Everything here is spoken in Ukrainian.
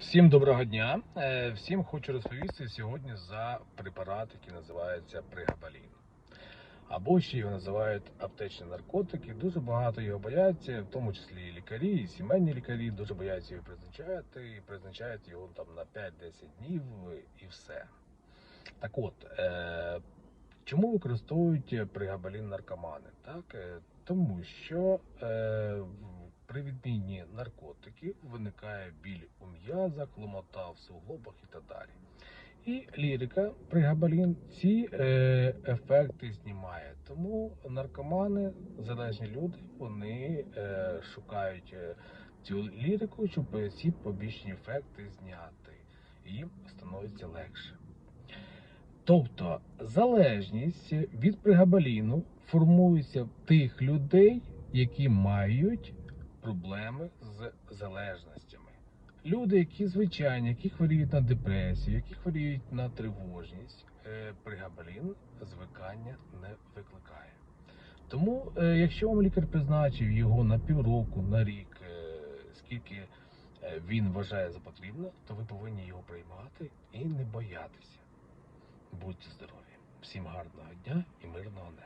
Всім доброго дня. Е, Всім хочу розповісти сьогодні за препарат, який називається пригабалін. Або ще його називають аптечні наркотики. Дуже багато його бояться, в тому числі і лікарі, і сімейні лікарі дуже бояться його призначати і призначають його там на 5-10 днів і все. Так от, е, чому використовують пригабалін наркомани? Так? Е, Тому що в- при відміні наркотиків виникає біль у м'язах, ломота в суглобах і так далі. І лірика пригабалін ці е, ефекти знімає. Тому наркомани, залежні люди, вони е, шукають е, цю лірику, щоб ці побічні ефекти зняти. І їм становиться легше. Тобто залежність від пригабаліну формується в тих людей, які мають проблеми з залежностями. Люди, які звичайні, які хворіють на депресію, які хворіють на тривожність, е, пригабалін звикання не викликає. Тому, е, якщо вам лікар призначив його на півроку, на рік, е, скільки він вважає за потрібне, то ви повинні його приймати і не боятися. Будьте здорові! Всім гарного дня і мирного неба!